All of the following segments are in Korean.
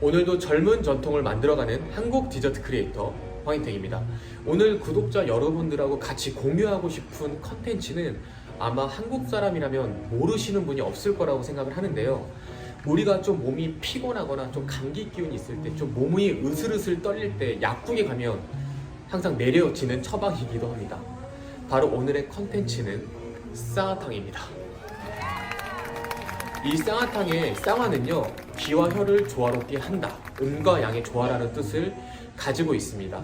오늘도 젊은 전통을 만들어가는 한국 디저트 크리에이터 황인택입니다. 오늘 구독자 여러분들하고 같이 공유하고 싶은 컨텐츠는 아마 한국 사람이라면 모르시는 분이 없을 거라고 생각을 하는데요. 우리가 좀 몸이 피곤하거나 좀 감기 기운이 있을 때 좀 몸이 으슬으슬 떨릴 때 약국에 가면 항상 내려지는 처방이기도 합니다. 바로 오늘의 컨텐츠는 쌍화탕입니다. 이 쌍화탕의 쌍화는요 기와 혀를 조화롭게 한다 음과 양의 조화라는 뜻을 가지고 있습니다.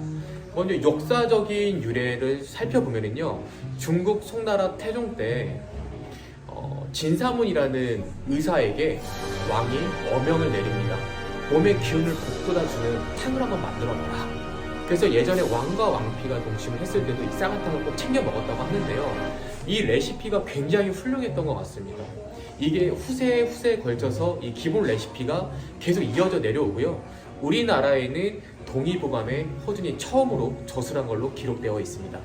먼저 역사적인 유래를 살펴보면은요 중국 송나라 태종 때 어, 진사문이라는 의사에게 왕이 어명을 내립니다. 몸의 기운을 북돋아주는 탕을 한번 만들어봐라. 그래서 예전에 왕과 왕피가 동침을 했을 때도 이 쌍화탕을 꼭 챙겨 먹었다고 하는데요. 이 레시피가 굉장히 훌륭했던 것 같습니다. 이게 후세 후세에 걸쳐서 이 기본 레시피가 계속 이어져 내려오고요. 우리나라에는 동의보감에 허준이 처음으로 저술한 걸로 기록되어 있습니다.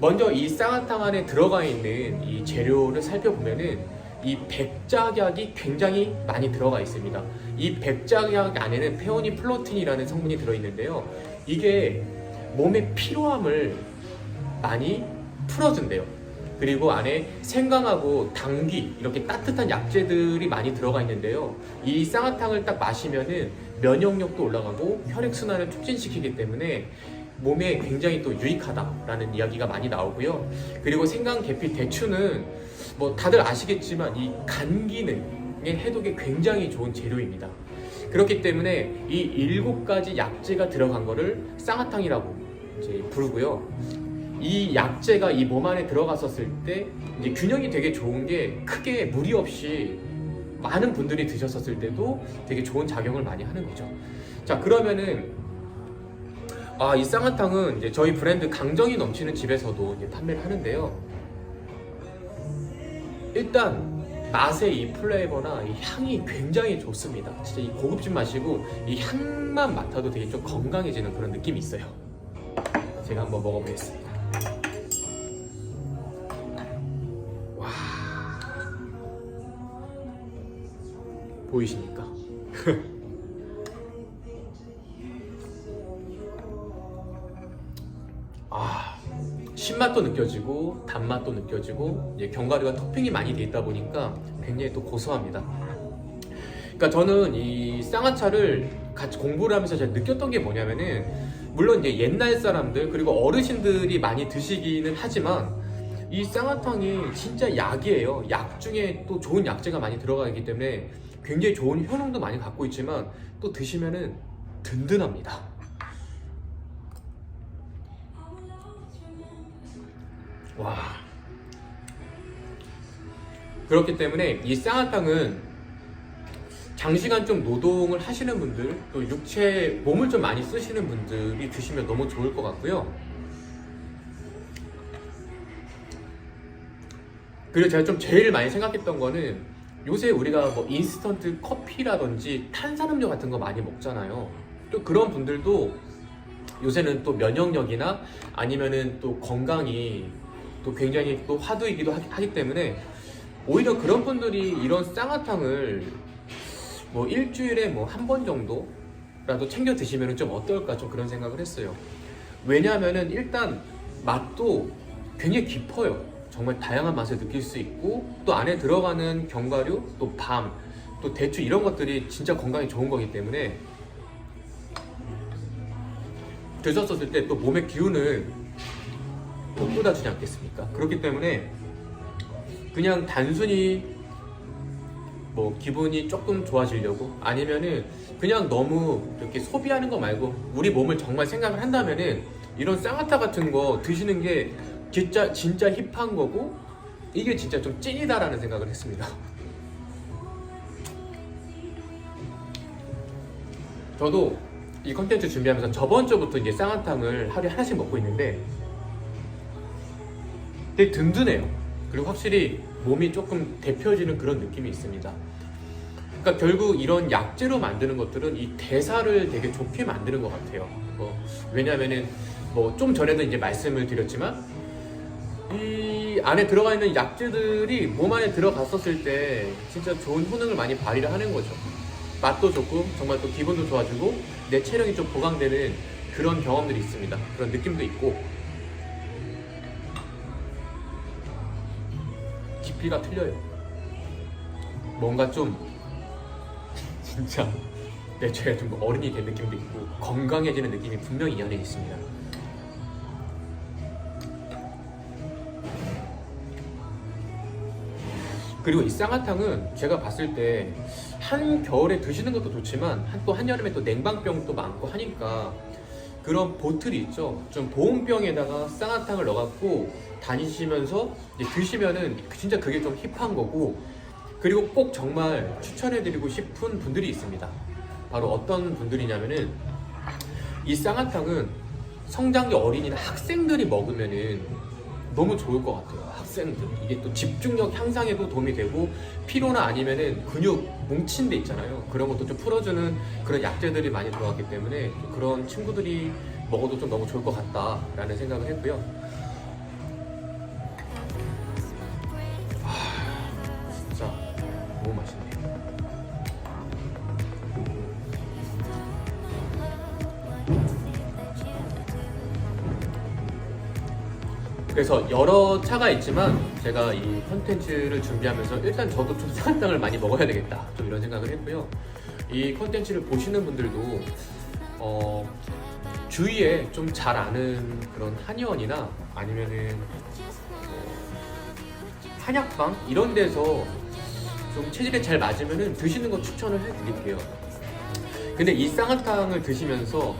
먼저 이 쌍화탕 안에 들어가 있는 이 재료를 살펴보면은 이 백작약이 굉장히 많이 들어가 있습니다. 이 백작약 안에는 페오니 플로틴이라는 성분이 들어있는데요. 이게 몸의 피로함을 많이 풀어준대요. 그리고 안에 생강하고 당귀 이렇게 따뜻한 약재들이 많이 들어가 있는데요. 이 쌍화탕을 딱 마시면은 면역력도 올라가고 혈액 순환을 촉진시키기 때문에 몸에 굉장히 또 유익하다라는 이야기가 많이 나오고요. 그리고 생강, 계피, 대추는 뭐 다들 아시겠지만 이 간 기능의 해독에 굉장히 좋은 재료입니다. 그렇기 때문에 이 일곱 가지 약재가 들어간 거를 쌍화탕이라고 이제 부르고요. 이 약재가 이 몸 안에 들어갔었을 때 이제 균형이 되게 좋은 게 크게 무리 없이 많은 분들이 드셨었을 때도 되게 좋은 작용을 많이 하는 거죠. 자 그러면은 아 이 쌍화탕은 이제 저희 브랜드 강정이 넘치는 집에서도 이제 판매를 하는데요. 일단 맛의 이 플레이버나 이 향이 굉장히 좋습니다. 진짜 이 고급진 맛이고 이 향만 맡아도 되게 좀 건강해지는 그런 느낌이 있어요. 제가 한번 먹어보겠습니다. 보이십니까? 아 신맛도 느껴지고 단맛도 느껴지고 이제 견과류가 토핑이 많이 돼 있다 보니까 굉장히 또 고소합니다. 그러니까 저는 이 쌍화차를 같이 공부를 하면서 제가 느꼈던 게 뭐냐면은 물론 이제 옛날 사람들 그리고 어르신들이 많이 드시기는 하지만 이 쌍화탕이 진짜 약이에요. 약 중에 또 좋은 약재가 많이 들어가 있기 때문에 굉장히 좋은 효능도 많이 갖고 있지만 또 드시면은 든든합니다. 와. 그렇기 때문에 이 쌍화탕은 장시간 좀 노동을 하시는 분들, 또 육체, 몸을 좀 많이 쓰시는 분들이 드시면 너무 좋을 것 같고요. 그리고 제가 좀 제일 많이 생각했던 거는 요새 우리가 뭐 인스턴트 커피라든지 탄산음료 같은 거 많이 먹잖아요. 또 그런 분들도 요새는 또 면역력이나 아니면은 또 건강이 또 굉장히 또 화두이기도 하기, 때문에 오히려 그런 분들이 이런 쌍화탕을 뭐 일주일에 뭐 한 번 정도라도 챙겨 드시면 좀 어떨까 좀 그런 생각을 했어요. 왜냐하면은 일단 맛도 굉장히 깊어요. 정말 다양한 맛을 느낄 수 있고 또 안에 들어가는 견과류, 또 밤, 또 대추 이런 것들이 진짜 건강에 좋은 거기 때문에 드셨었을 때 또 몸의 기운을 돋돋아주지 않겠습니까? 그렇기 때문에 그냥 단순히 뭐 기분이 조금 좋아지려고 아니면은 그냥 너무 이렇게 소비하는 거 말고 우리 몸을 정말 생각을 한다면은 이런 쌍화타 같은 거 드시는 게 진짜 진짜 힙한 거고 이게 진짜 좀 찐이다라는 생각을 했습니다. 저도 이 컨텐츠 준비하면서 저번 주부터 이제 쌍화탕을 하루에 하나씩 먹고 있는데 되게 든든해요. 그리고 확실히 몸이 조금 데펴지는 그런 느낌이 있습니다. 그러니까 결국 이런 약재로 만드는 것들은 이 대사를 되게 좋게 만드는 것 같아요. 뭐, 왜냐면은 뭐 좀 전에도 이제 말씀을 드렸지만 이 안에 들어가 있는 약재들이 몸 안에 들어갔었을 때 진짜 좋은 효능을 많이 발휘를 하는 거죠. 맛도 좋고 정말 또 기분도 좋아지고 내 체력이 좀 보강되는 그런 경험들이 있습니다. 그런 느낌도 있고 깊이가 틀려요. 뭔가 좀 진짜 내 죄가 좀 어른이 된 느낌도 있고 건강해지는 느낌이 분명히 이 안에 있습니다. 그리고 이 쌍화탕은 제가 봤을 때 한 겨울에 드시는 것도 좋지만 한또 한여름에 또 냉방병도 많고 하니까 그런 보틀이 있죠. 좀 보온병에다가 쌍화탕을 넣어갖고 다니시면서 드시면은 진짜 그게 좀 힙한 거고 그리고 꼭 정말 추천해드리고 싶은 분들이 있습니다. 바로 어떤 분들이냐면은 이 쌍화탕은 성장기 어린이나 학생들이 먹으면은 너무 좋을 것 같아요. 학생들 이게 또 집중력 향상에도 도움이 되고 피로나 아니면은 근육 뭉친 데 있잖아요. 그런 것도 좀 풀어주는 그런 약재들이 많이 들어갔기 때문에 좀 그런 친구들이 먹어도 좀 너무 좋을 것 같다라는 생각을 했고요. 그래서 여러 차가 있지만 제가 이 컨텐츠를 준비하면서 일단 저도 좀 쌍화탕을 많이 먹어야 되겠다. 좀 이런 생각을 했고요. 이 컨텐츠를 보시는 분들도 어, 주위에 좀 잘 아는 그런 한의원이나 아니면은 뭐 한약방 이런 데서 좀 체질에 잘 맞으면은 드시는 거 추천을 해드릴게요. 근데 이 쌍화탕을 드시면서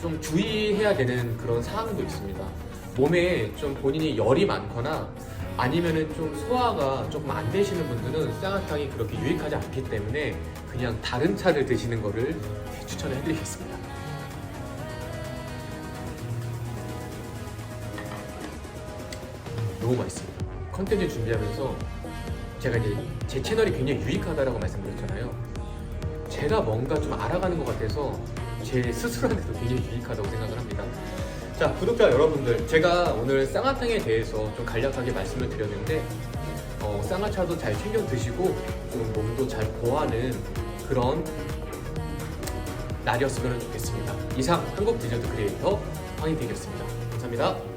좀 주의해야 되는 그런 사항도 있습니다. 몸에 좀 본인이 열이 많거나 아니면은 좀 소화가 조금 안 되시는 분들은 쌍화탕이 그렇게 유익하지 않기 때문에 그냥 다른 차를 드시는 거를 추천을 해드리겠습니다. 너무 맛있습니다. 컨텐츠 준비하면서 제가 이제 제 채널이 굉장히 유익하다라고 말씀드렸잖아요. 제가 뭔가 좀 알아가는 것 같아서 제 스스로한테도 굉장히 유익하다고 생각을 합니다. 자, 구독자 여러분들, 제가 오늘 쌍화탕에 대해서 좀 간략하게 말씀을 드렸는데, 어, 쌍화차도 잘 챙겨 드시고, 좀 몸도 잘 보하는 그런 날이었으면 좋겠습니다. 이상 한국 디저트 크리에이터 황인택이었습니다. 감사합니다.